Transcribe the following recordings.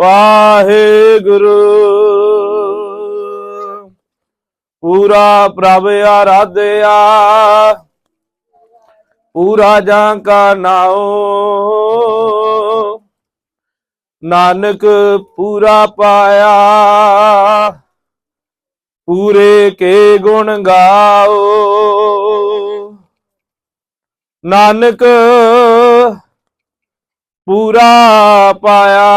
ਵਾਹਿਗੁਰੂ। ਪੂਰਾ ਪ੍ਰਭ ਆਰਾਧਿਆ, ਪੂਰਾ ਜਾਂ ਕਾ ਨਾਉ। ਨਾਨਕ ਪੂਰਾ ਪਾਇਆ, ਪੂਰੇ ਕੇ ਗੁਣ ਗਾਓ। ਨਾਨਕ ਪੂਰਾ ਪਾਇਆ।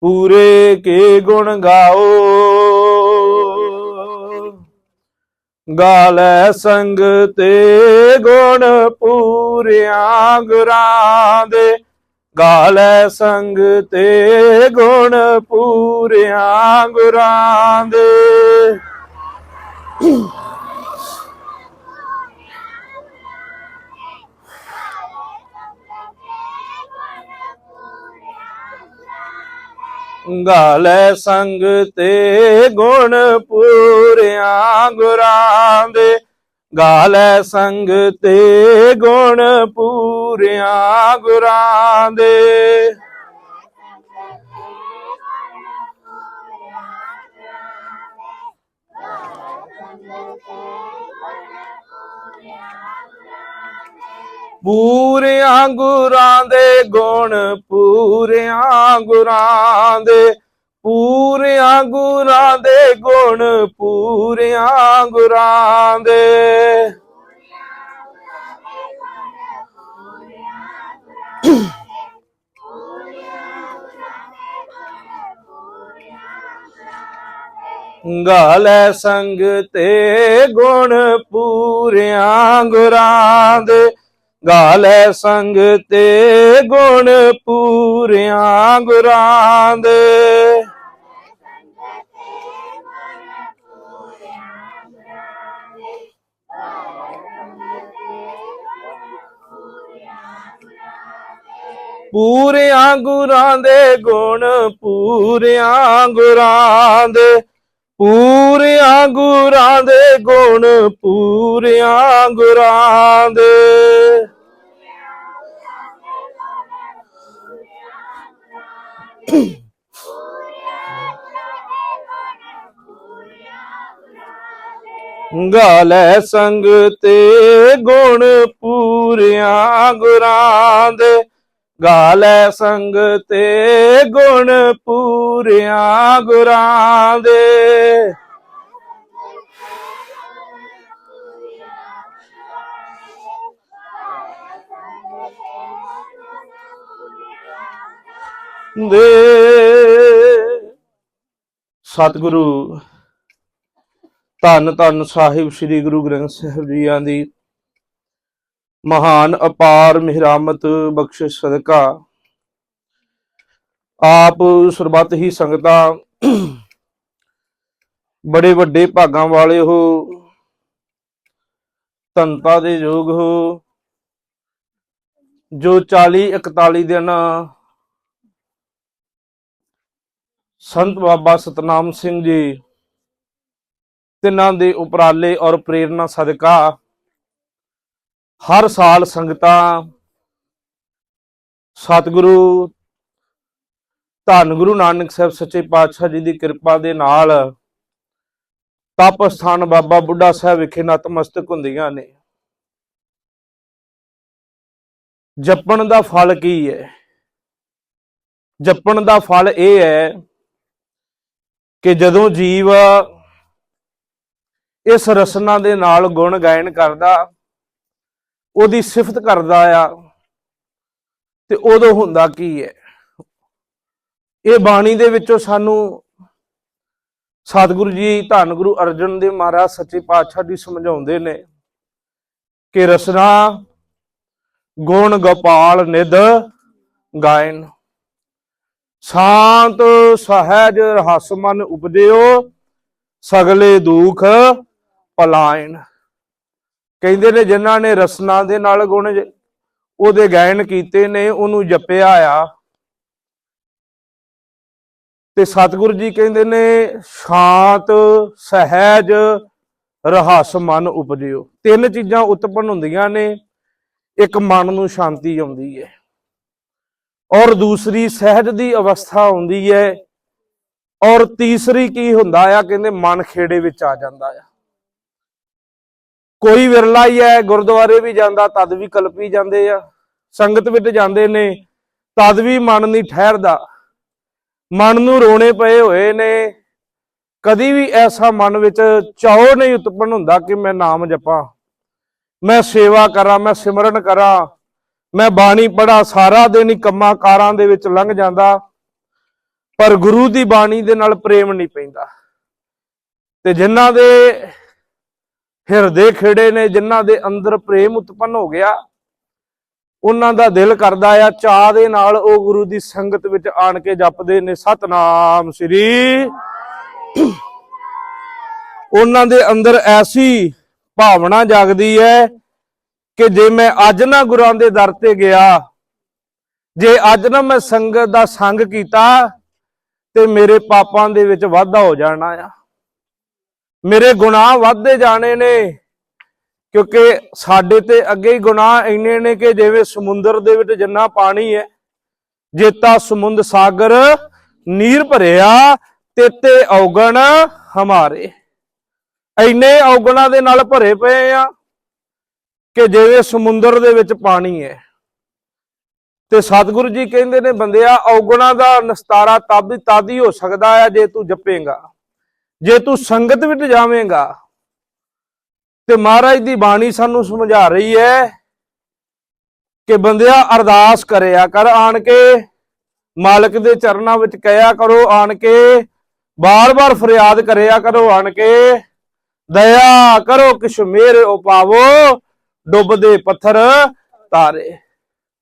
ਪੂਰੇ ਕੇ ਗੁਣ ਗਾਓ। ਗਾਲੈ ਸੰਗ ਤੇ ਗੁਣ ਪੂਰਿਆਂ ਗੁਰਾਂ ਦੇ। ਗਾਲੈ ਸੰਗ ਤੇ ਗੁਣ ਪੂਰਿਆਂ ਗੁਰਾਂ ਦੇ। ਗਾਲੈ ਸੰਗ ਤੇ ਗੁਣ ਪੂਰਿਆਂ ਗੁਰਾਂ ਦੇ। ਗਾਲੈ ਸੰਗ ਤੇ ਗੁਣ ਪੂਰਿਆਂ ਗੁਰਾਂ ਦੇ। ਪੂਰਿਆਂ ਗੁਰਾਂ ਦੇ ਗੁਣ ਪੂਰਿਆਂ ਗੁਰਾਂ ਦੇ ਪੂਰਿਆਂ ਗੁਰਾਂ ਦੇ ਗੁਣ ਪੂਰਿਆਂ ਗੁਰਾਂ ਦੇ। ਗਾਲੈ ਸੰਗ ਤੇ ਗੁਣ ਪੂਰਿਆਂ ਗੁਰਾਂ ਦੇ। ਗਾਲੈ ਸੰਗ ਤੇ ਗੁਣ ਪੂਰਿਆਂ ਗੁਰਾਂ ਦੇ। ਪੂਰਿਆਂ ਗੁਰਾਂ ਦੇ ਗੁਣ ਪੂਰਿਆਂ ਗੁਰਾਂ ਦੇ। ਪੂਰਿਆਂ ਗੁਰਾਂ ਦੇ ਗੁਣ ਪੂਰਿਆਂ ਗੁਰਾਂ ਦੇ। ਗਾਲੈ ਸੰਗ ਤੇ ਗੁਣ ਪੂਰਿਆਂ ਗੁਰਾਂ ਦੇ। ਗਾਲੈ ਸੰਗ ਤੇ ਗੁਣ ਪੂਰਿਆਂ ਗੁਰਾਂ ਦੇ। ਦੇ। ਸਤਿਗੁਰੂ, ਧੰਨ ਧੰਨ ਸਾਹਿਬ ਸ੍ਰੀ ਗੁਰੂ ਗ੍ਰੰਥ ਸਾਹਿਬ ਜੀਆਂ ਦੀ। ਮਹਾਨ ਅਪਾਰ ਮਿਹਰਾਮਤ ਬਖਸ਼ਿਸ਼ ਸਦਕਾ। ਆਪ ਸਰਬੱਤ ਹੀ ਸੰਗਤਾਂ, ਬੜੇ ਵੱਡੇ ਭਾਗਾਂ ਵਾਲੇ ਹੋ। ਧੰਤਾ ਦੇ ਯੋਗ ਹੋ। ਜੋ 40 41 ਦਿਨ ਸੰਤ ਬਾਬਾ ਸਤਨਾਮ ਸਿੰਘ ਜੀ, ਤਿੰਨਾਂ ਦੇ ਉਪਰਾਲੇ ਔਰ ਪ੍ਰੇਰਣਾ ਸਦਕਾ ਹਰ ਸਾਲ ਸੰਗਤਾਂ, ਸਤਿਗੁਰੂ, ਧੰਨ ਗੁਰੂ ਨਾਨਕ ਸਾਹਿਬ ਸੱਚੇ ਪਾਤਸ਼ਾਹ ਜੀ ਦੀ ਕਿਰਪਾ ਦੇ ਨਾਲ ਤਪ ਸਥਾਨ ਬਾਬਾ ਬੁੱਢਾ ਸਾਹਿਬ ਵਿਖੇ ਨਤਮਸਤਕ ਹੁੰਦੀਆਂ ਨੇ। ਜਪਣ ਦਾ ਫਲ ਕੀ ਹੈ? ਜਪਣ ਦਾ ਫਲ ਇਹ ਹੈ ਕਿ ਜਦੋਂ ਜੀਵ ਇਸ ਰਸਨਾ ਦੇ ਨਾਲ ਗੁਣ ਗਾਇਨ ਕਰਦਾ, ਉਹਦੀ ਸਿਫਤ ਕਰਦਾ ਆ, ਤੇ ਉਦੋਂ ਹੁੰਦਾ ਕੀ ਹੈ ਇਹ ਬਾਣੀ ਦੇ ਵਿੱਚੋਂ ਸਾਨੂੰ ਸਤਿਗੁਰੂ ਜੀ, ਧੰਨ ਗੁਰੂ ਅਰਜਨ ਦੇਵ ਮਹਾਰਾਜ ਸੱਚੇ ਪਾਤਸ਼ਾਹ ਜੀ ਸਮਝਾਉਂਦੇ ਨੇ ਕਿ ਰਸਨਾ ਗੁਣ ਗੋਪਾਲ ਨਿਧ ਗਾਇਨ। ਸ਼ਾਂਤ ਸਹਿਜ ਰਸ ਮਨ ਉਪਜਿਓ, ਸਗਲੇ ਦੁਖ ਪਲਾਇਨ ਕਹਿੰਦੇ ਨੇ, ਜਿਨ੍ਹਾਂ ਨੇ ਰਸਨਾ ਦੇ ਨਾਲ ਗੁਣ ਜ- ਉਹਦੇ ਗਾਇਨ ਕੀਤੇ ਨੇ, ਉਹਨੂੰ ਜਪਿਆ ਆ। ਤੇ ਸਤਿਗੁਰੂ ਜੀ ਕਹਿੰਦੇ ਨੇ, ਸ਼ਾਂਤ, ਸਹਿਜ ਰਹੱਸ ਮਨ ਉਪਜਿਓ। ਤਿੰਨ ਚੀਜ਼ਾਂ ਉਤਪੰਨ ਹੁੰਦੀਆਂ ਨੇ, ਇੱਕ ਮਨ ਨੂੰ ਸ਼ਾਂਤੀ ਆਉਂਦੀ ਹੈ। ਔਰ ਦੂਸਰੀ ਸਹਿਜ ਦੀ ਅਵਸਥਾ ਹੁੰਦੀ ਹੈ ਔਰ ਤੀਸਰੀ ਕੀ ਹੁੰਦਾ ਆ, ਕਹਿੰਦੇ ਮਨ ਖੇੜੇ ਵਿੱਚ ਆ ਜਾਂਦਾ ਆ। ਕੋਈ ਵਿਰਲਾ ਹੀ ਹੈ, ਗੁਰਦੁਆਰੇ ਵੀ ਜਾਂਦਾ, ਤਦ ਵੀ ਕਲਪੀ ਜਾਂਦੇ ਆ। ਸੰਗਤ ਵਿੱਚ ਜਾਂਦੇ ਨੇ, ਤਦ ਵੀ ਮਨ ਨਹੀਂ ਠਹਿਰਦਾ। ਮਨ ਨੂੰ ਰੋਣੇ ਪਏ ਹੋਏ ਨੇ। ਕਦੀ ਵੀ ਐਸਾ ਮਨ ਵਿੱਚ ਚਾਉ ਨਹੀਂ ਉਤਪੰਨ ਹੁੰਦਾ ਕਿ ਮੈਂ ਨਾਮ ਜਪਾਂ, ਮੈਂ ਸੇਵਾ ਕਰਾਂ, ਮੈਂ ਸਿਮਰਨ ਕਰਾਂ। ਮੈਂ ਬਾਣੀ ਪੜਾ ਸਾਰਾ ਦਿਨ ਹੀ ਕੰਮਾਂ ਕਾਰਾਂ ਦੇ ਵਿੱਚ ਲੰਘ ਜਾਂਦਾ, ਪਰ ਗੁਰੂ ਦੀ ਬਾਣੀ ਦੇ ਨਾਲ ਪ੍ਰੇਮ ਨਹੀਂ ਪੈਂਦਾ। ਤੇ ਜਿਨ੍ਹਾਂ ਦੇ ਹਿਰਦੇ ਖੇੜੇ ਨੇ, ਜਿਨ੍ਹਾਂ ਦੇ ਅੰਦਰ ਪ੍ਰੇਮ ਉਤਪੰਨ ਹੋ ਗਿਆ, ਉਹਨਾਂ ਦਾ ਦਿਲ ਕਰਦਾ ਆ, ਚਾਹ ਦੇ ਨਾਲ ਉਹ ਗੁਰੂ ਦੀ ਸੰਗਤ ਵਿੱਚ ਆਣ ਕੇ ਜਪਦੇ ਨੇ, ਸਤਨਾਮ ਸ੍ਰੀ ਉਹਨਾਂ ਦੇ ਅੰਦਰ ਐਸੀ ਭਾਵਨਾ ਜਾਗਦੀ ਹੈ ਕਿ ਜੇ ਮੈਂ ਅੱਜ ਨਾ ਗੁਰਾਂ ਦੇ ਦਰ ਤੇ ਗਿਆ, ਜੇ ਅੱਜ ਨਾ ਮੈਂ ਸੰਗਤ ਦਾ ਸੰਗ ਕੀਤਾ, ਤੇ ਮੇਰੇ ਪਾਪਾਂ ਦੇ ਵਿੱਚ ਵਾਧਾ ਹੋ ਜਾਣਾ ਆ। ਮੇਰੇ ਗੁਨਾਹ ਵੱਧਦੇ ਜਾਣੇ ਨੇ, ਕਿਉਂਕਿ ਸਾਡੇ ਤੇ ਅੱਗੇ ਹੀ ਗੁਨਾਹ ਇੰਨੇ ਨੇ ਕਿ ਜਿਵੇਂ ਸਮੁੰਦਰ ਦੇ ਵਿੱਚ ਜਿੰਨਾ ਪਾਣੀ ਹੈ, ਜੇਤਾ ਸਮੁੰਦ ਸਾਗਰ ਨੀਰ ਭਰਿਆ, ਤੇਤੇ ਔਗਣ ਹਮਾਰੇ। ਇੰਨੇ ਔਗਣਾਂ ਦੇ ਨਾਲ ਭਰੇ ਪਏ ਆ ਕਿ ਜਿਵੇਂ ਸਮੁੰਦਰ ਦੇ ਵਿੱਚ ਪਾਣੀ ਹੈ। ਤੇ ਸਤਿਗੁਰੂ ਜੀ ਕਹਿੰਦੇ ਨੇ, ਬੰਦਿਆ, ਔਗਣਾ ਦਾ ਨਸਤਾਰਾ ਤਦ ਤਦ ਹੀ ਹੋ ਸਕਦਾ ਹੈ ਜੇ ਤੂੰ ਜਪੇਂਗਾ। ਜੇ ਤੂੰ ਸੰਗਤ ਵਿੱਚ ਜਾਵੇਂਗਾ, ਤੇ ਮਹਾਰਾਜ ਦੀ ਬਾਣੀ ਸਾਨੂੰ ਸਮਝਾ ਰਹੀ ਹੈ ਕਿ ਬੰਦਿਆ, ਅਰਦਾਸ ਕਰਿਆ ਕਰ, ਆਣ ਕੇ ਮਾਲਕ ਦੇ ਚਰਨਾਂ ਵਿੱਚ ਕਹਿਆ ਕਰੋ, ਆਣ ਕੇ ਬਾਰ-ਬਾਰ ਫਰਿਆਦ ਕਰਿਆ ਕਰੋ, ਆਣ ਕੇ ਦਇਆ ਕਰੋ ਕਿਛ ਮੇਰੇ ਉਪਾਵੋ। ਡੁੱਬਦੇ ਪੱਥਰ ਤਾਰੇ।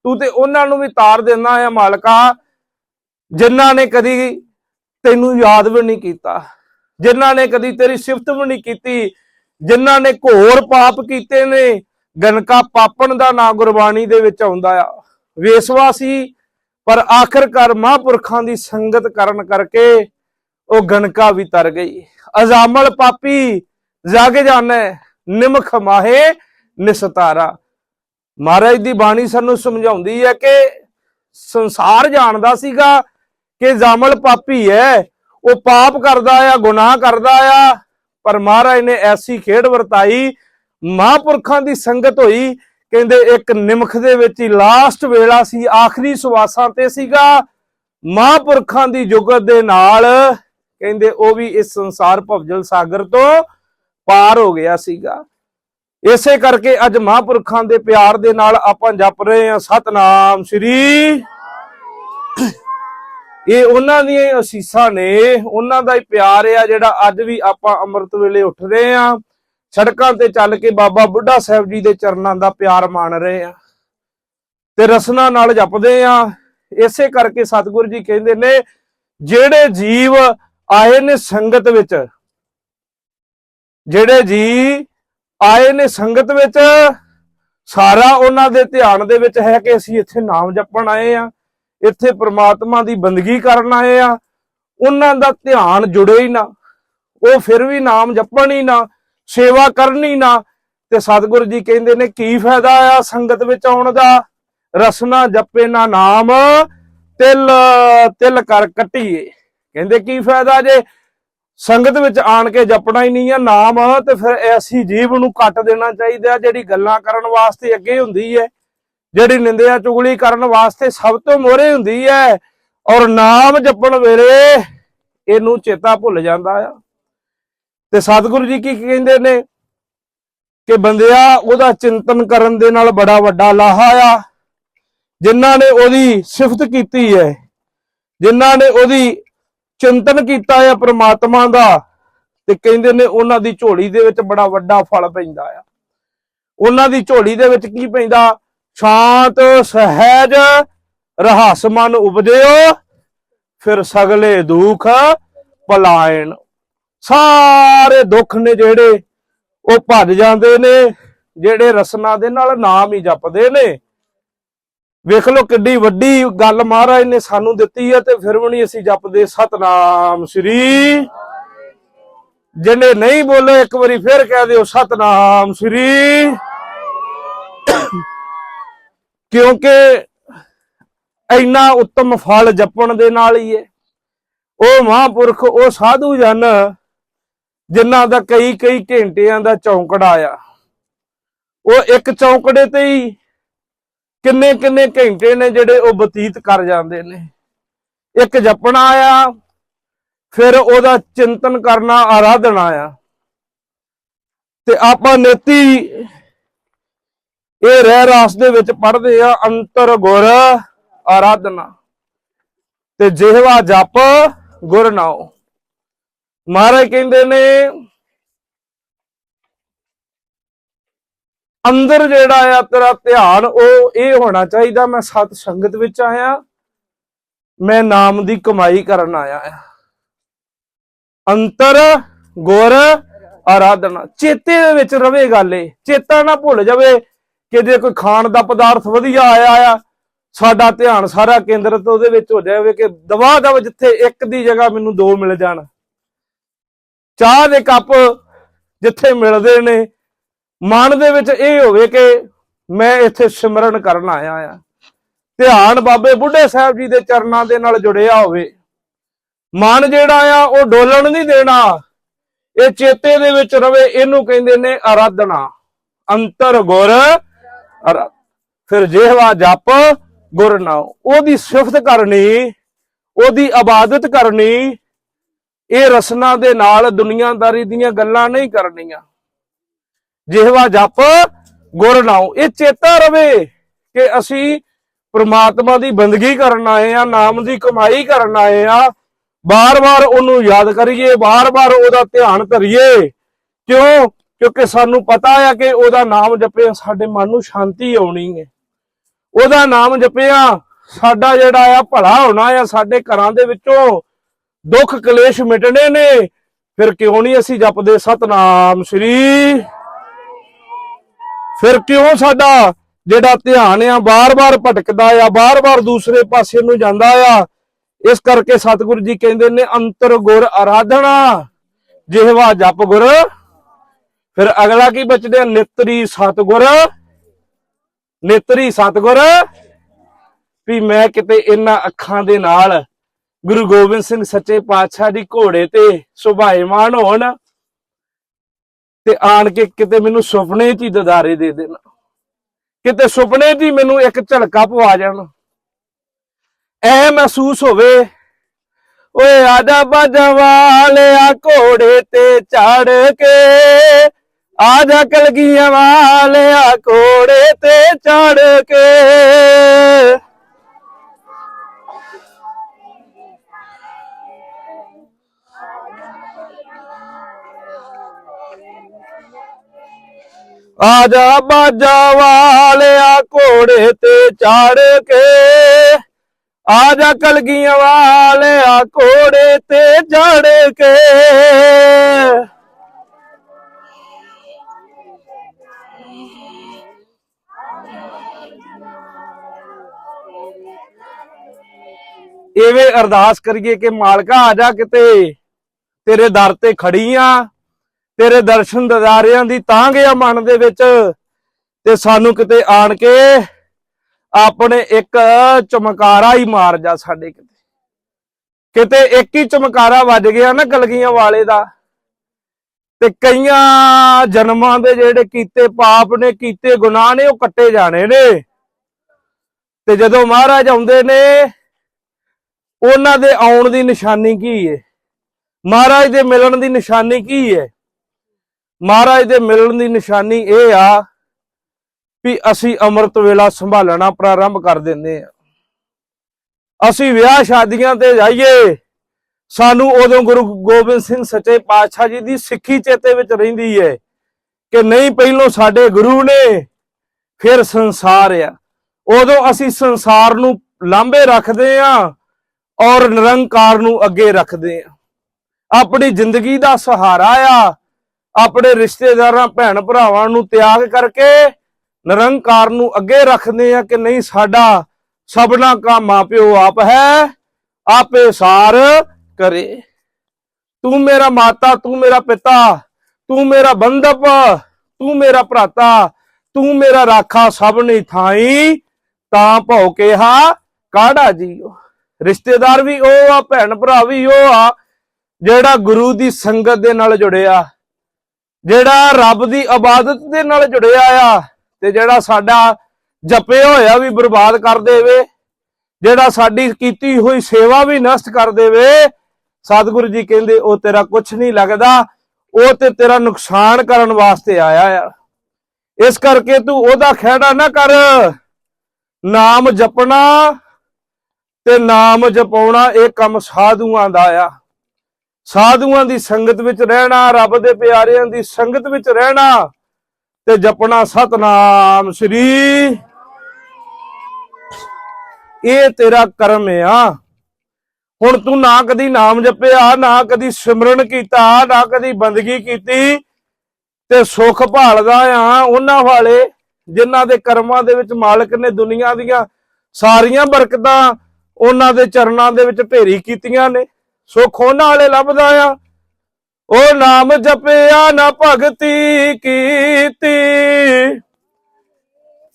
ਤੂੰ ਤੇ ਉਹਨਾਂ ਨੂੰ ਵੀ ਤਾਰ ਦਿੰਦਾ ਆ ਮਾਲਕਾ, ਜਿਨ੍ਹਾਂ ਨੇ ਕਦੀ ਤੈਨੂੰ ਯਾਦ ਵੀ ਨਹੀਂ ਕੀਤਾ, ਜਿਨ੍ਹਾਂ ਨੇ ਕਦੀ ਤੇਰੀ ਸਿਫਤ ਵੀ ਨਹੀਂ ਕੀਤੀ, ਜਿਨ੍ਹਾਂ ਨੇ ਘੋਰ ਪਾਪ ਕੀਤੇ ਨੇ ਗਨਕਾ ਪਾਪਣ ਦਾ ਨਾਂ ਗੁਰਬਾਣੀ ਦੇ ਵਿੱਚ ਆਉਂਦਾ ਆ। ਵੇਸਵਾ ਸੀ ਪਰ ਆਖਰਕਾਰ ਮਹਾਂਪੁਰਖਾਂ ਦੀ ਸੰਗਤ ਕਰਨ ਕਰਕੇ ਉਹ ਗਨਕਾ ਵੀ ਤਰ ਗਈ। ਅਜ਼ਾਮਲ ਪਾਪੀ ਜਾਗ ਜਾਣੈ, ਨਿਮਖ ਮਾਹੇ ਨਿਸਤਾਰਾ। ਮਹਾਰਾਜ ਦੀ ਬਾਣੀ ਸਾਨੂੰ ਸਮਝਾਉਂਦੀ ਹੈ ਕਿ ਸੰਸਾਰ ਜਾਣਦਾ ਸੀਗਾ ਕਿ ਜਾਮਲ ਪਾਪੀ ਹੈ, ਉਹ ਪਾਪ ਕਰਦਾ ਆ, ਗੁਨਾਹ ਕਰਦਾ ਆ, ਪਰ ਮਹਾਰਾਜ ਨੇ ਐਸੀ ਖੇਡ ਵਰਤਾਈ, ਮਹਾਂਪੁਰਖਾਂ ਦੀ ਸੰਗਤ ਹੋਈ, ਕਹਿੰਦੇ ਇੱਕ ਨਿਮਖ ਦੇ ਵਿੱਚ ਹੀ ਲਾਸਟ ਵੇਲਾ ਸੀ, ਆਖਰੀ ਸਵਾਸਾਂ ਤੇ ਸੀਗਾ, ਮਹਾਂਪੁਰਖਾਂ ਦੀ ਜੁਗਤ ਦੇ ਨਾਲ, ਕਹਿੰਦੇ ਉਹ ਵੀ ਇਸ ਸੰਸਾਰ ਭਵਜਲ ਸਾਗਰ ਤੋਂ ਪਾਰ ਹੋ ਗਿਆ ਸੀਗਾ। ਇਸੇ ਕਰਕੇ ਅੱਜ ਮਹਾਂਪੁਰਖਾਂ ਦੇ ਪਿਆਰ ਦੇ ਨਾਲ ਆਪਾਂ ਜਪ ਰਹੇ ਹਾਂ। ਸਤਨਾਮ ਸ੍ਰੀ ਇਹ ਉਹਨਾਂ ਦੀਆਂ ਹੀ ਅਸੀਸਾਂ ਨੇ। ਉਹਨਾਂ ਦਾ ਹੀ ਪਿਆਰ ਆ ਜਿਹੜਾ ਅੱਜ ਵੀ ਆਪਾਂ ਅੰਮ੍ਰਿਤ ਵੇਲੇ ਉੱਠ ਰਹੇ ਆ ਸੜਕਾਂ ਤੇ ਚੱਲ ਕੇ ਬਾਬਾ ਬੁੱਢਾ ਸਾਹਿਬ ਜੀ ਦੇ ਚਰਨਾਂ ਦਾ ਪਿਆਰ ਮਾਣ ਰਹੇ ਆ ਤੇ ਰਸਨਾ ਨਾਲ ਜਪਦੇ ਆ ਇਸੇ ਕਰਕੇ ਸਤਿਗੁਰੂ ਜੀ ਕਹਿੰਦੇ ਨੇ, ਜਿਹੜੇ ਜੀਵ ਆਏ ਨੇ ਸੰਗਤ ਵਿੱਚ, ਜਿਹੜੇ ਜੀ ਆਏ ਨੇ ਸੰਗਤ ਵਿੱਚ। ਸਾਰਾ ਉਹਨਾਂ ਦੇ ਧਿਆਨ ਦੇ ਵਿੱਚ ਹੈ ਕਿ ਅਸੀਂ ਇੱਥੇ ਨਾਮ ਜਪਣ ਆਏ ਆ। ਇੱਥੇ ਪ੍ਰਮਾਤਮਾ ਦੀ ਬੰਦਗੀ ਕਰਨ ਆਏ ਆ। ਉਹਨਾਂ ਦਾ ਧਿਆਨ ਜੁੜੇ ਹੀ ਨਾ। ਉਹ ਫਿਰ ਵੀ ਨਾਮ ਜਪਣ ਹੀ ਨਾ, ਸੇਵਾ ਕਰਨੀ ਨਾ। ਤੇ ਸਤਿਗੁਰੂ ਜੀ ਕਹਿੰਦੇ ਨੇ, ਕੀ ਫਾਇਦਾ ਆ ਸੰਗਤ ਵਿੱਚ ਆਉਣ ਦਾ? ਰਸਨਾ ਜਪੇ ਨਾ ਨਾਮ, ਤਿਲ ਤਿਲ ਕਰ ਕੱਟੀਏ। ਕਹਿੰਦੇ ਕੀ ਫਾਇਦਾ ਜੇ ਸੰਗਤ ਵਿੱਚ ਆਣ ਕੇ ਜਪਣਾ ਹੀ ਨਹੀਂ ਆ, ਨਾਮ ਤੇ ਫਿਰ ਐਸੀ ਜੀਵ ਨੂੰ ਕੱਟ ਦੇਣਾ ਚਾਹੀਦਾ ਜਿਹੜੀ ਗੱਲਾਂ ਕਰਨ ਵਾਸਤੇ ਅੱਗੇ ਹੁੰਦੀ ਹੈ, ਜਿਹੜੀ ਨਿੰਦਿਆ ਚੁਗਲੀ ਕਰਨ ਵਾਸਤੇ ਸਭ ਤੋਂ ਮੋਹਰੇ ਹੁੰਦੀ ਹੈ, ਔਰ ਨਾਮ ਜਪਣ ਵੇਲੇ ਇਹਨੂੰ ਚੇਤਾ ਭੁੱਲ ਜਾਂਦਾ ਆ। ਤੇ ਸਤਿਗੁਰੂ ਜੀ ਕੀ ਕਹਿੰਦੇ ਨੇ ਕਿ ਬੰਦਿਆ, ਉਹਦਾ ਚਿੰਤਨ ਕਰਨ ਦੇ ਨਾਲ ਬੜਾ ਵੱਡਾ ਲਾਹਾ ਆ। ਜਿਨ੍ਹਾਂ ਨੇ ਉਹਦੀ ਸਿਫਤ ਕੀਤੀ ਹੈ, ਜਿਨ੍ਹਾਂ ਨੇ ਉਹਦੀ ਚਿੰਤਨ ਕੀਤਾ ਆ ਪ੍ਰਮਾਤਮਾ ਦਾ ਤੇ ਕਹਿੰਦੇ ਨੇ ਉਹਨਾਂ ਦੀ ਝੋਲੀ ਦੇ ਵਿੱਚ ਬੜਾ ਵੱਡਾ ਫਲ ਪੈਂਦਾ ਆ। ਉਹਨਾਂ ਦੀ ਝੋਲੀ ਦੇ ਵਿੱਚ ਕੀ ਪੈਂਦਾ? ਸ਼ਾਂਤ, ਸਹਿਜ, ਰਹੱਸ ਮਨ ਉਪਜਿਓ, ਫਿਰ ਸਗਲੇ ਦੁੱਖ ਪਲਾਇਣ। ਸਾਰੇ ਦੁੱਖ ਨੇ ਜਿਹੜੇ, ਉਹ ਭੱਜ ਜਾਂਦੇ ਨੇ, ਜਿਹੜੇ ਰਸਨਾ ਦੇ ਨਾਲ ਨਾਮ ਹੀ ਜਪਦੇ ਨੇ। ਵੇਖ ਲਓ ਕਿੱਡੀ ਵੱਡੀ ਗੱਲ ਮਹਾਰਾਜ ਨੇ ਸਾਨੂੰ ਦਿੱਤੀ ਹੈ ਤੇ ਫਿਰ ਵੀ ਨਹੀਂ ਅਸੀਂ ਜਪਦੇ। ਸਤਨਾਮ ਸ੍ਰੀ ਜਿਹਨੇ ਨਹੀਂ ਬੋਲੇ ਇੱਕ ਵਾਰੀ ਫਿਰ ਕਹਿ ਦਿਓ, ਸਤਨਾਮ ਸ੍ਰੀ ਕਿਉਂਕਿ ਇੰਨਾ ਉੱਤਮ ਫਲ ਜਪਣ ਦੇ ਨਾਲ ਹੀ ਹੈ ਉਹ ਮਹਾਂਪੁਰਖ, ਉਹ ਸਾਧੂ ਜਨ ਜਿਨ੍ਹਾਂ ਦਾ ਕਈ ਕਈ ਘੰਟਿਆਂ ਦਾ ਚੌਂਕੜਾ ਆ। ਉਹ ਇੱਕ ਚੌਂਕੜੇ ਤੇ ਹੀ ਕਿੰਨੇ ਕਿੰਨੇ ਘੰਟੇ ਨੇ ਜਿਹੜੇ ਉਹ ਬਤੀਤ ਕਰ ਜਾਂਦੇ ਨੇ। ਇੱਕ ਜਪਣਾ ਆ, ਫਿਰ ਉਹਦਾ ਚਿੰਤਨ ਕਰਨਾ, ਆਰਾਧਨਾ ਆ। ਤੇ ਆਪਾਂ ਨੇਤੀ ਇਹ ਰਹਿ ਰਾਸ ਦੇ ਵਿੱਚ ਪੜ੍ਹਦੇ ਆ, ਅੰਤਰ ਗੁਰ ਆਰਾਧਨਾ। ਤੇ ਜਿਹਵਾ ਜਪ ਗੁਰ ਨਾਉ। ਮਹਾਰਾਜ ਕਹਿੰਦੇ ਨੇ ਅੰਦਰ ਜਿਹੜਾ ਆ ਤੇਰਾ ਧਿਆਨ, ਉਹ ਇਹ ਹੋਣਾ ਚਾਹੀਦਾ, ਮੈਂ ਸਤ ਸੰਗਤ ਵਿੱਚ ਆਇਆ, ਮੈਂ ਨਾਮ ਦੀ ਕਮਾਈ ਕਰਨ ਆਇਆ ਆ। ਅੰਤਰ, ਗੁਰ, ਆਰਾਧਨਾ, ਚੇਤੇ ਦੇ ਵਿੱਚ ਰਵੇ ਗੱਲ ਇਹ, ਚੇਤਾ ਨਾ ਭੁੱਲ ਜਾਵੇ ਕਿ ਜੇ ਕੋਈ ਖਾਣ ਦਾ ਪਦਾਰਥ ਵਧੀਆ ਆਇਆ ਆ, ਸਾਡਾ ਧਿਆਨ ਸਾਰਾ ਕੇਂਦਰਿਤ ਉਹਦੇ ਵਿੱਚ ਹੋ ਜਾਵੇ ਕਿ ਦਵਾ ਦਵ ਜਿੱਥੇ ਇੱਕ ਦੀ ਜਗ੍ਹਾ ਮੈਨੂੰ ਦੋ ਮਿਲ ਜਾਣ। ਚਾਹ ਦੇ ਕੱਪ ਜਿੱਥੇ ਮਿਲਦੇ ਨੇ ਮਨ ਦੇ ਵਿੱਚ ਇਹ ਹੋਵੇ ਕਿ ਮੈਂ ਇੱਥੇ ਸਿਮਰਨ ਕਰਨ ਆਇਆ ਆ। ਧਿਆਨ ਬਾਬੇ ਬੁੱਢੇ ਸਾਹਿਬ ਜੀ ਦੇ ਚਰਨਾਂ ਦੇ ਨਾਲ ਜੁੜਿਆ ਹੋਵੇ। ਮਨ ਜਿਹੜਾ ਆ, ਉਹ ਡੋਲਣ ਨਹੀਂ ਦੇਣਾ। ਇਹ ਚੇਤੇ ਦੇ ਵਿੱਚ ਰਵੇ, ਇਹਨੂੰ ਕਹਿੰਦੇ ਨੇ ਆਰਾਧਨਾ ਅੰਤਰ ਗੁਰ ਫਿਰ ਜਿਹਵਾ ਜਪ, ਗੁਰ ਨਾਉ ਉਹਦੀ ਸਿਫਤ ਕਰਨੀ, ਉਹਦੀ ਇਬਾਦਤ ਕਰਨੀ, ਇਹ ਰਸਨਾ ਦੇ ਨਾਲ ਦੁਨੀਆਦਾਰੀ ਦੀਆਂ ਗੱਲਾਂ ਨਹੀਂ ਕਰਨੀਆਂ। ਜਿਹਵਾ ਜਪ ਗੁਰ ਨਾਉ। ਇਹ ਚੇਤਾ ਰਵੇ ਕਿ ਅਸੀਂ ਪ੍ਰਮਾਤਮਾ ਦੀ ਬੰਦਗੀ ਕਰਨ ਆਏ ਆ ਨਾਮ ਦੀ ਕਮਾਈ ਕਰਨ ਆਏ ਆ ਬਾਰ-ਬਾਰ ਉਹਨੂੰ ਯਾਦ ਕਰੀਏ, ਬਾਰ-ਬਾਰ ਉਹਦਾ ਧਿਆਨ ਧਰੀਏ। ਕਿਉਂ? ਕਿਉਂਕਿ ਸਾਨੂੰ ਪਤਾ ਆ ਕਿ ਉਹਦਾ ਨਾਮ ਜਪਿਆ, ਸਾਡੇ ਮਨ ਨੂੰ ਸ਼ਾਂਤੀ ਆਉਣੀ ਹੈ। ਉਹਦਾ ਨਾਮ ਜਪਿਆ, ਸਾਡਾ ਜਿਹੜਾ ਆ ਭਲਾ ਹੋਣਾ ਆ, ਸਾਡੇ ਘਰਾਂ ਦੇ ਵਿੱਚੋਂ ਦੁੱਖ ਕਲੇਸ਼ ਮਿਟਣੇ ਨੇ। ਫਿਰ ਕਿਉਂ ਨਹੀਂ ਅਸੀਂ ਜਪਦੇ? ਸਤਨਾਮ ਸ੍ਰੀ ਫਿਰ ਕਿਉਂ ਸਾਡਾ ਜਿਹੜਾ ਧਿਆਨ ਆ ਬਾਰ-ਬਾਰ ਭਟਕਦਾ ਆ, ਬਾਰ-ਬਾਰ ਦੂਸਰੇ ਪਾਸੇ ਨੂੰ ਜਾਂਦਾ ਆ? ਇਸ ਕਰਕੇ ਸਤਿਗੁਰੂ ਜੀ ਕਹਿੰਦੇ ਨੇ, ਅੰਤਰ ਗੁਰ ਆਰਾਧਨਾ ਜਿਹਵਾ ਜਪ ਗੁਰ। ਫਿਰ ਅਗਲਾ ਕੀ ਬਚਦੇ ਨਿਤਰੀ ਸਤਿਗੁਰ। ਨਿਤਰੀ ਸਤਿਗੁਰ। ਵੀ ਮੈਂ ਕਿਤੇ ਇਹਨਾਂ ਅੱਖਾਂ ਦੇ ਨਾਲ ਗੁਰੂ ਗੋਬਿੰਦ ਸਿੰਘ ਸੱਚੇ ਪਾਤਸ਼ਾਹ ਦੀ ਘੋੜੇ ਤੇ ਸੁਭਾਏਮਾਨ ਹੋਣ ਤੇ ਆਣ ਕੇ ਕਿਤੇ ਮੈਨੂੰ ਸੁਪਨੇ 'ਚ ਹੀ ਦਦਾਰੇ ਦੇ ਦੇਣ। ਕਿਤੇ ਸੁਪਨੇ 'ਚ ਹੀ ਮੈਨੂੰ ਇੱਕ ਝਲਕਾ ਪਵਾ ਜਾਣ। ਐ ਮਹਿਸੂਸ ਹੋਵੇ, ਓਏ ਆਜਾ ਬਾਜਵਾਲਿਆ ਘੋੜੇ ਤੇ ਚੜ ਕੇ। ਆਜਾ ਕਲਗੀਆਂ ਵਾਲਿਆ ਘੋੜੇ ਤੇ ਚੜ ਕੇ। ਆ ਜਾ ਬਾਜਾ ਵਾਲਿਆ ਘੋੜੇ ਤੇ ਚਾੜ ਕੇ। ਆ ਜਾ ਕਲਗੀਆਂ ਵਾਲਿਆ ਘੋੜੇ ਤੇ ਚੜ ਕੇ। ਇਵੇਂ ਅਰਦਾਸ ਕਰੀਏ ਕਿ ਮਾਲਕਾ ਆ ਜਾ ਕਿਤੇ। ਤੇਰੇ ਦਰ ਤੇ ਖੜੀ ਆ। ਤੇਰੇ ਦਰਸ਼ਨ ਦਿਦਾਰਿਆਂ ਦੀ ਤਾਂ ਗਿਆ ਮਨ ਦੇ ਵਿੱਚ ਤੇ ਸਾਨੂੰ ਕਿਤੇ ਆਣ ਕੇ ਆਪਣੇ ਇੱਕ ਚਮਕਾਰਾ ਹੀ ਮਾਰ ਜਾ ਸਾਡੇ ਕਿਤੇ। ਕਿਤੇ ਇੱਕ ਹੀ ਚਮਕਾਰਾ ਵੱਜ ਗਿਆ ਨਾ ਕਲਗੀਆਂ ਵਾਲੇ ਦਾ। ਤੇ ਕਈਆਂ ਜਨਮਾਂ ਦੇ ਜਿਹੜੇ ਕੀਤੇ ਪਾਪ ਨੇ, ਕੀਤੇ ਗੁਨਾਹ ਨੇ, ਉਹ ਕੱਟੇ ਜਾਣੇ ਨੇ। ਤੇ ਜਦੋਂ ਮਹਾਰਾਜ ਆਉਂਦੇ ਨੇ, ਉਹਨਾਂ ਦੇ ਆਉਣ ਦੀ ਨਿਸ਼ਾਨੀ ਕੀ ਹੈ ਮਹਾਰਾਜ ਦੇ ਮਿਲਣ ਦੀ ਨਿਸ਼ਾਨੀ ਕੀ ਹੈ ਮਹਾਰਾਜ ਦੇ ਮਿਲਣ ਦੀ ਨਿਸ਼ਾਨੀ ਇਹ ਆ ਵੀ ਅਸੀਂ ਅੰਮ੍ਰਿਤ ਵੇਲਾ ਸੰਭਾਲਣਾ ਪ੍ਰਾਰੰਭ ਕਰ ਦਿੰਦੇ ਆ ਅਸੀਂ ਵਿਆਹ ਸ਼ਾਦੀਆਂ ਤੇ ਜਾਈਏ, ਸਾਨੂੰ ਉਦੋਂ ਗੁਰੂ ਗੋਬਿੰਦ ਸਿੰਘ ਸੱਚੇ ਪਾਤਸ਼ਾਹ ਜੀ ਦੀ ਸਿੱਖੀ ਚੇਤੇ ਵਿੱਚ ਰਹਿੰਦੀ ਹੈ ਕਿ ਨਹੀਂ ਪਹਿਲੋਂ ਸਾਡੇ ਗੁਰੂ ਨੇ ਫਿਰ ਸੰਸਾਰ ਆ। ਉਦੋਂ ਅਸੀਂ ਸੰਸਾਰ ਨੂੰ ਲਾਂਬੇ ਰੱਖਦੇ ਆ ਔਰ ਨਿਰੰਕਾਰ ਨੂੰ ਅੱਗੇ ਰੱਖਦੇ ਆ ਆਪਣੀ ਜ਼ਿੰਦਗੀ ਦਾ ਸਹਾਰਾ ਆ ਆਪਣੇ ਰਿਸ਼ਤੇਦਾਰਾਂ, ਭੈਣ ਭਰਾਵਾਂ ਨੂੰ ਤਿਆਗ ਕਰਕੇ ਨਿਰੰਕਾਰ ਨੂੰ ਅੱਗੇ ਰੱਖਦੇ ਆ ਕਿ ਨਹੀਂ, ਸਾਡਾ ਸਭਨਾ ਕਾ ਮਾਪਿਓ ਆਪ ਹੈ, ਆਪੇ ਸਾਰ ਕਰੇ। ਤੂੰ ਮੇਰਾ ਮਾਤਾ, ਤੂੰ ਮੇਰਾ ਪਿਤਾ, ਤੂੰ ਮੇਰਾ ਬੰਧਪ, ਤੂੰ ਮੇਰਾ ਭਰਾਤਾ, ਤੂੰ ਮੇਰਾ ਰਾਖਾ ਸਭ ਨੇ ਥਾਈ, ਤਾਂ ਭਉ ਕਿਹਾ ਕਾੜਾ ਜੀਓ। ਰਿਸ਼ਤੇਦਾਰ ਵੀ ਉਹ ਆ, ਭੈਣ ਭਰਾ ਵੀ ਉਹ ਆ, ਜਿਹੜਾ ਗੁਰੂ ਦੀ ਸੰਗਤ ਦੇ ਨਾਲ ਜੁੜਿਆ। ਜਿਹੜਾ ਰੱਬ ਦੀ ਇਬਾਦਤ ਦੇ ਨਾਲ ਜੁੜਿਆ ਆ ਤੇ ਜਿਹੜਾ ਸਾਡਾ ਜਪੇ ਹੋਇਆ ਵੀ ਬਰਬਾਦ ਕਰ ਦੇਵੇ, ਜਿਹੜਾ ਸਾਡੀ ਕੀਤੀ ਹੋਈ ਸੇਵਾ ਵੀ ਨਸ਼ਟ ਕਰ ਦੇਵੇ, ਸਤਿਗੁਰੂ ਜੀ ਕਹਿੰਦੇ, ਉਹ ਤੇਰਾ ਕੁਝ ਨਹੀਂ ਲੱਗਦਾ, ਉਹ ਤੇ ਤੇਰਾ ਨੁਕਸਾਨ ਕਰਨ ਵਾਸਤੇ ਆਇਆ ਆ। ਇਸ ਕਰਕੇ ਤੂੰ ਉਹਦਾ ਖਹਿੜਾ ਨਾ ਕਰ। ਨਾਮ ਜਪਣਾ ਤੇ ਨਾਮ ਜਪਾਉਣਾ ਇਹ ਕੰਮ ਸਾਧੂਆਂ ਦਾ ਆ। ਸਾਧੂਆਂ ਦੀ ਸੰਗਤ ਵਿੱਚ ਰਹਿਣਾ, ਰੱਬ ਦੇ ਪਿਆਰਿਆਂ ਦੀ ਸੰਗਤ ਵਿੱਚ ਰਹਿਣਾ ਤੇ ਜਪਣਾ ਸਤਨਾਮ ਸ੍ਰੀ। ਇਹ ਤੇਰਾ ਕਰਮ ਆ। ਹੁਣ ਤੂੰ ਨਾ ਕਦੀ ਨਾਮ ਜਪਿਆ, ਨਾ ਕਦੀ ਸਿਮਰਨ ਕੀਤਾ, ਨਾ ਕਦੀ ਬੰਦਗੀ ਕੀਤੀ ਤੇ ਸੁਖ ਭਾਲਦਾ ਆ ਉਹਨਾਂ ਵਾਲੇ ਜਿਨ੍ਹਾਂ ਦੇ ਕਰਮਾਂ ਦੇ ਵਿੱਚ ਮਾਲਕ ਨੇ ਦੁਨੀਆ ਦੀਆਂ ਸਾਰੀਆਂ ਬਰਕਤਾਂ ਉਹਨਾਂ ਦੇ ਚਰਨਾਂ ਦੇ ਵਿੱਚ ਢੇਰੀ ਕੀਤੀਆਂ ਨੇ। ਸੁਖ ਉਹਨਾਂ ਵਾਲੇ ਲੱਭਦਾ ਆ। ਉਹ ਨਾਮ ਜਪਿਆ ਨਾ ਭਗਤੀ ਕੀਤੀ।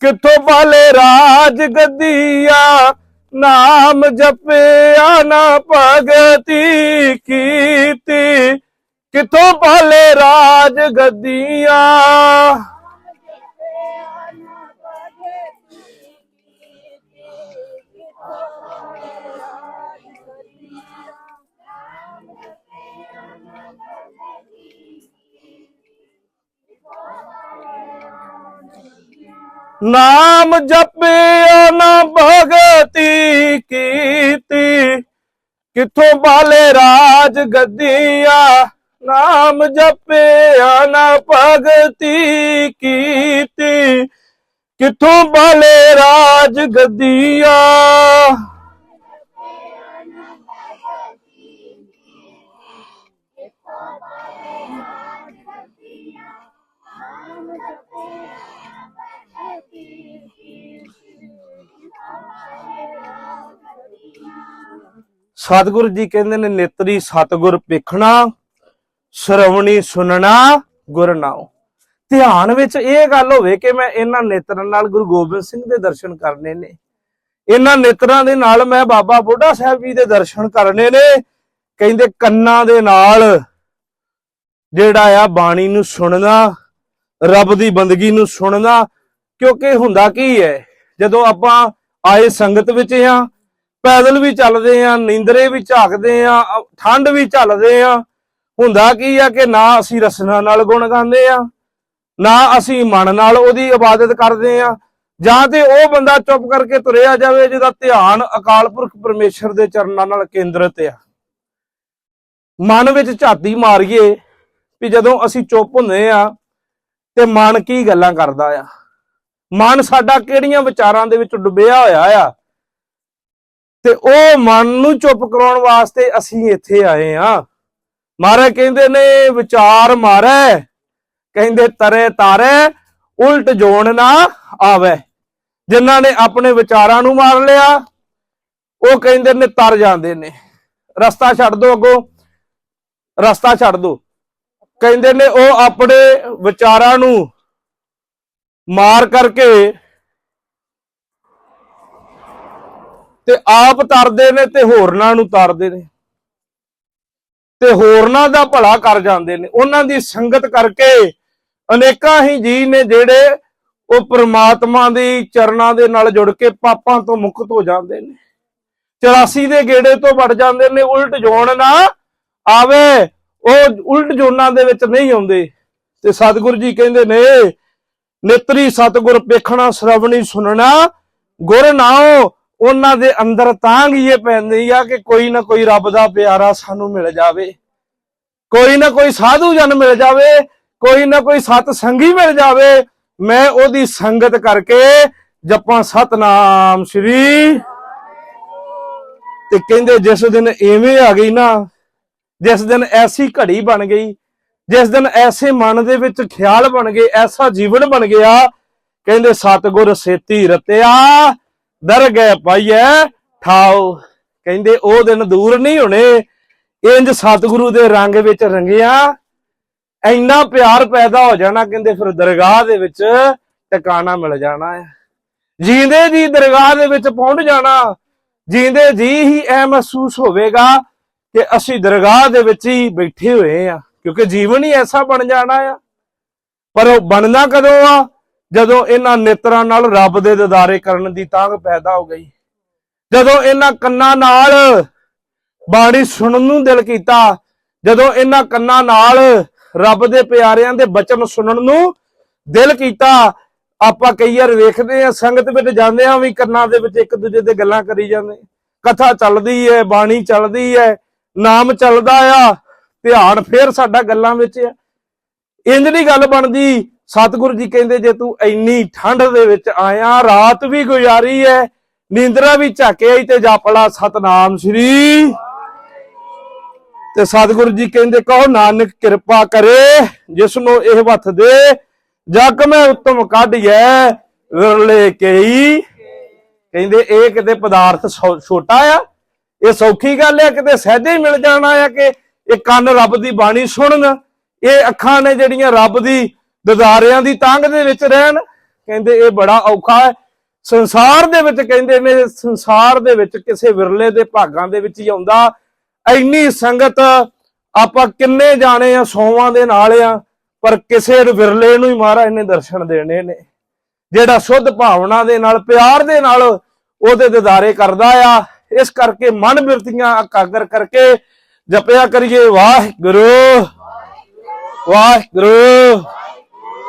ਕਿੱਥੋਂ ਪਾਲੇ ਰਾਜ ਗੱਦੀਆ? ਨਾਮ ਜਪਿਆ ਨਾ ਭਗਤੀ ਕੀਤੀ। ਕਿੱਥੋਂ ਪਾਲੇ ਰਾਜ ਗੱਦੀਆ? ਨਾਮ ਜਪਿਆ ਨਾ ਭਗਤੀ ਕੀਤੀ। ਕਿੱਥੋਂ ਬਾਲੇ ਰਾਜ ਗੱਦੀਆਂ, ਨਾਮ ਜਪਿਆ ਨਾ ਭਗਤੀ ਕੀਤੀ। ਕਿੱਥੋਂ ਬਾਲੇ ਰਾਜ ਗੱਦੀਆਂ ਸਤਿਗੁਰੂ ਜੀ ਕਹਿੰਦੇ ਨੇ, ਨੇਤਰੀ ਸਤਿਗੁਰ ਪੇਖਣਾ ਸ਼ਰਵਣੀ ਸੁਣਨਾ ਗੁਰਨਾਉ ਧਿਆਨ ਵਿੱਚ ਇਹ ਗੱਲ ਹੋਵੇ ਕਿ ਮੈਂ ਇਹਨਾਂ ਨੇਤਰਾਂ ਨਾਲ ਗੁਰੂ ਗੋਬਿੰਦ ਸਿੰਘ ਦੇ ਦਰਸ਼ਨ ਕਰਨੇ ਨੇ। ਇਹਨਾਂ ਨੇਤਰਾਂ ਦੇ ਨਾਲ ਮੈਂ ਬਾਬਾ ਬੁੱਢਾ ਸਾਹਿਬ ਜੀ ਦੇ ਦਰਸ਼ਨ ਕਰਨੇ ਨੇ। ਕਹਿੰਦੇ ਕੰਨਾਂ ਦੇ ਨਾਲ ਜਿਹੜਾ ਆ ਬਾਣੀ ਨੂੰ ਸੁਣਨਾ, ਰੱਬ ਦੀ ਬੰਦਗੀ ਨੂੰ ਸੁਣਨਾ, ਕਿਉਂਕਿ ਹੁੰਦਾ ਕੀ ਹੈ, ਜਦੋਂ ਆਪਾਂ ਆਏ ਸੰਗਤ ਵਿੱਚ ਆ ਪੈਦਲ ਵੀ ਚੱਲਦੇ ਆ, ਨੀਂਦਰੇ ਵੀ ਝਾਕਦੇ ਆ ਠੰਡ ਵੀ ਝੱਲਦੇ ਆ। ਹੁੰਦਾ ਕੀ ਆ ਕਿ ਨਾ ਅਸੀਂ ਰਸਨਾ ਨਾਲ ਗੁਣ ਗਾਉਂਦੇ ਆ, ਨਾ ਅਸੀਂ ਮਨ ਨਾਲ ਉਹਦੀ ਇਬਾਦਤ ਕਰਦੇ ਆ। ਜਾਂ ਤੇ ਉਹ ਬੰਦਾ ਚੁੱਪ ਕਰਕੇ ਤੁਰਿਆ ਜਾਵੇ ਜਿਹਦਾ ਧਿਆਨ ਅਕਾਲ ਪੁਰਖ ਪਰਮੇਸ਼ਰ ਦੇ ਚਰਨਾਂ ਨਾਲ ਕੇਂਦਰਿਤ ਆ। ਮਨ ਵਿੱਚ ਝਾਤੀ ਮਾਰੀਏ ਵੀ ਜਦੋਂ ਅਸੀਂ ਚੁੱਪ ਹੁੰਦੇ ਆ ਤੇ ਮਨ ਕੀ ਗੱਲਾਂ ਕਰਦਾ ਆ? ਮਨ ਸਾਡਾ ਕਿਹੜੀਆਂ ਵਿਚਾਰਾਂ ਦੇ ਵਿੱਚ ਡੁੱਬਿਆ ਹੋਇਆ ਆ? ਤੇ ਉਹ ਮਨ ਨੂੰ ਚੁੱਪ ਕਰਾਉਣ ਵਾਸਤੇ ਅਸੀਂ ਇੱਥੇ ਆਏ ਆ ਮਾਰੇ ਕਹਿੰਦੇ ਨੇ, ਵਿਚਾਰ ਮਾਰੇ, ਕਹਿੰਦੇ ਤਰੇ ਤਾਰੇ, ਉਲਟ ਜੋਣ ਨਾ ਆਵੇ। ਜਿਨ੍ਹਾਂ ਨੇ ਆਪਣੇ ਵਿਚਾਰਾਂ ਨੂੰ ਮਾਰ ਲਿਆ, ਉਹ ਕਹਿੰਦੇ ਨੇ ਤਰ ਜਾਂਦੇ ਨੇ। ਰਸਤਾ ਛੱਡ ਦੋ ਅੱਗੋਂ। ਰਸਤਾ ਛੱਡ ਦੋ। ਕਹਿੰਦੇ ਨੇ ਉਹ ਆਪਣੇ ਵਿਚਾਰਾਂ ਨੂੰ ਮਾਰ ਕਰਕੇ ਤੇ ਆਪ ਤਰਦੇ ਨੇ ਤੇ ਹੋਰਨਾਂ ਨੂੰ ਤਰਦੇ ਨੇ। ਤੇ ਹੋਰਨਾਂ ਦਾ ਭਲਾ ਕਰ ਜਾਂਦੇ ਨੇ। ਉਹਨਾਂ ਦੀ ਸੰਗਤ ਕਰਕੇ ਅਨੇਕਾਂ ਹੀ ਜੀ ਨੇ ਜਿਹੜੇ ਉਹ ਪ੍ਰਮਾਤਮਾ ਦੀ ਚਰਨਾਂ ਦੇ ਨਾਲ ਜੁੜ ਕੇ ਪਾਪਾਂ ਤੋਂ ਮੁਕਤ ਹੋ ਜਾਂਦੇ ਨੇ। 84 ਦੇ ਗੇੜੇ ਤੋਂ ਵੜ ਜਾਂਦੇ ਨੇ। ਉਲਟ ਜੋਨ ਨਾ ਆਵੇ। ਉਹ ਉਲਟ ਜੋਨਾਂ ਦੇ ਵਿੱਚ ਨਹੀਂ ਆਉਂਦੇ। ਤੇ ਸਤਿਗੁਰੂ ਜੀ ਕਹਿੰਦੇ ਨੇ, ਨੇਤਰੀ ਸਤਿਗੁਰ ਪੇਖਣਾ ਸ਼ਰਵਣੀ ਸੁਣਨਾ, ਗੁਰ ਨਾਉ ਉਹਨਾਂ ਦੇ ਅੰਦਰ ਤਾਂ ਹੀ ਇਹ ਪੈਂਦੀ ਆ ਕਿ ਕੋਈ ਨਾ ਕੋਈ ਰੱਬ ਦਾ ਪਿਆਰਾ ਸਾਨੂੰ ਮਿਲ ਜਾਵੇ। ਕੋਈ ਨਾ ਕੋਈ ਸਾਧੂ ਜਨ ਮਿਲ ਜਾਵੇ, ਕੋਈ ਨਾ ਕੋਈ ਸਤ ਸੰਗੀ ਮਿਲ ਜਾਵੇ। ਮੈਂ ਉਹਦੀ ਸੰਗਤ ਕਰਕੇ ਜਪਾਂ ਸਤਨਾਮ ਸ੍ਰੀ। ਤੇ ਕਹਿੰਦੇ ਜਿਸ ਦਿਨ ਐਵੇਂ ਆ ਗਈ ਨਾ, ਜਿਸ ਦਿਨ ਐਸੀ ਘੜੀ ਬਣ ਗਈ, ਜਿਸ ਦਿਨ ਐਸੇ ਮਨ ਦੇ ਵਿੱਚ ਖਿਆਲ ਬਣ ਗਏ, ਐਸਾ ਜੀਵਨ ਬਣ ਗਿਆ, ਕਹਿੰਦੇ ਸਤਗੁਰ ਸੇਤੀ ਰਤਿਆ। ਦਰ ਗਏ ਪਾਈਐ ਠਾਓ। ਕਹਿੰਦੇ ਉਹ ਦਿਨ ਦੂਰ ਨਹੀਂ ਹੋਣੇ। ਇੰਜ ਸਤਿਗੁਰੂ ਦੇ ਰੰਗ ਵਿੱਚ ਰੰਗਿਆ। ਇੰਨਾ ਪਿਆਰ ਪੈਦਾ ਹੋ ਜਾਣਾ, ਕਹਿੰਦੇ ਫਿਰ ਦਰਗਾਹ ਦੇ ਵਿੱਚ ਟਿਕਾਣਾ ਮਿਲ ਜਾਣਾ ਹੈ। ਜੀਂਦੇ ਜੀ ਦਰਗਾਹ ਦੇ ਵਿੱਚ ਪਹੁੰਚ ਜਾਣਾ, ਜੀਂਦੇ ਜੀ ਹੀ ਇਹ ਮਹਿਸੂਸ ਹੋਵੇਗਾ ਕਿ ਅਸੀਂ ਦਰਗਾਹ ਦੇ ਵਿੱਚ ਹੀ ਬੈਠੇ ਹੋਏ ਆ ਕਿਉਂਕਿ ਜੀਵਨ ਹੀ ਐਸਾ ਬਣ ਜਾਣਾ ਆ। ਪਰ ਉਹ ਬਣਨਾ ਕਦੋਂ ਆ? ਜਦੋਂ ਇਹਨਾਂ ਨੇਤਰਾਂ ਨਾਲ ਰੱਬ ਦੇ ਦਿਦਾਰੇ ਕਰਨ ਦੀ ਤਾਂਘ ਪੈਦਾ ਹੋ ਗਈ, ਜਦੋਂ ਇਹਨਾਂ ਕੰਨਾਂ ਨਾਲ ਬਾਣੀ ਸੁਣਨ ਨੂੰ ਦਿਲ ਕੀਤਾ, ਜਦੋਂ ਇਹਨਾਂ ਕੰਨਾਂ ਨਾਲ ਰੱਬ ਦੇ ਪਿਆਰਿਆਂ ਦੇ ਬਚਨ ਸੁਣਨ ਨੂੰ ਦਿਲ ਕੀਤਾ, ਆਪਾਂ ਕਈ ਵਾਰ ਵੇਖਦੇ ਆ ਸੰਗਤ ਵਿੱਚ ਜਾਂਦੇ ਆ ਵੀ ਕੰਨਾਂ ਦੇ ਵਿੱਚ ਇੱਕ ਦੂਜੇ ਦੇ ਗੱਲਾਂ ਕਰੀ ਜਾਂਦੇ ਕਥਾ ਚੱਲਦੀ ਹੈ, ਬਾਣੀ ਚੱਲਦੀ ਹੈ, ਨਾਮ ਚੱਲਦਾ ਆ, ਧਿਆਨ ਫੇਰ ਸਾਡਾ ਗੱਲਾਂ ਵਿੱਚ ਆ। ਇੰਜ ਨਹੀਂ ਗੱਲ ਬਣਦੀ ਸਤਿਗੁਰੂ ਜੀ ਕਹਿੰਦੇ, ਜੇ ਤੂੰ ਇੰਨੀ ਠੰਡ ਦੇ ਵਿੱਚ ਆਇਆ, ਰਾਤ ਵੀ ਗੁਜ਼ਾਰੀ ਹੈ ਨੀਂਦਰਾ ਵੀ ਝਾਕੇ ਆਈ ਤੇ ਜਾਪਲਾ ਸਤਨਾਮ ਸ੍ਰੀ। ਤੇ ਸਤਿਗੁਰੂ ਜੀ ਕਹਿੰਦੇ, ਕਹੋ ਨਾਨਕ ਕਿਰਪਾ ਕਰੇ ਜਿਸ ਨੂੰ ਇਹ ਵਥ ਦੇ, ਜਗ ਮੈਂ ਉਤਮ ਕਾਢਿਐ ਵਿਰਲੇ ਕਈ। ਕਹਿੰਦੇ, ਇਹ ਕਿਤੇ ਪਦਾਰਥ ਸੌ- ਛੋਟਾ ਆ, ਇਹ ਸੌਖੀ ਗੱਲ ਆ, ਕਿਤੇ ਸਹਿਜੇ ਹੀ ਮਿਲ ਜਾਣਾ ਆ ਕਿ ਇਹ ਕੰਨ ਰੱਬ ਦੀ ਬਾਣੀ ਸੁਣਨ, ਇਹ ਅੱਖਾਂ ਨੇ ਜਿਹੜੀਆਂ ਰੱਬ ਦੀ ਦਦਾਰਿਆਂ ਦੀ ਤੰਗ ਦੇ ਵਿੱਚ ਰਹਿਣ, ਕਹਿੰਦੇ ਇਹ ਬੜਾ ਔਖਾ ਹੈ। ਸੰਸਾਰ ਦੇ ਵਿੱਚ ਕਹਿੰਦੇ ਨੇ, ਸੰਸਾਰ ਦੇ ਵਿੱਚ ਕਿਸੇ ਵਿਰਲੇ ਦੇ ਭਾਗਾਂ ਦੇ ਵਿੱਚ ਹੀ ਆਉਂਦਾ। ਇੰਨੀ ਸੰਗਤ ਆਪਾਂ ਕਿੰਨੇ ਜਾਣੇ ਆ ਸੋਵਾਂ ਦੇ ਨਾਲ ਆ, ਪਰ ਕਿਸੇ ਵਿਰਲੇ ਨੂੰ ਹੀ ਮਹਾਰਾਜ ਨੇ ਦਰਸ਼ਨ ਦੇਣੇ ਨੇ। ਜਿਹੜਾ ਸੁੱਧ ਭਾਵਨਾ ਦੇ ਨਾਲ, ਪਿਆਰ ਦੇ ਨਾਲ ਉਹਦੇ ਦਿਦਾਰੇ ਕਰਦਾ ਆ, ਇਸ ਕਰਕੇ ਮਨ ਬਿਰਤੀਆਂ ਇਕਾਗਰ ਕਰਕੇ ਜਪਿਆ ਕਰੀਏ। ਵਾਹਿਗੁਰੂ ਵਾਹਿਗੁਰੂ।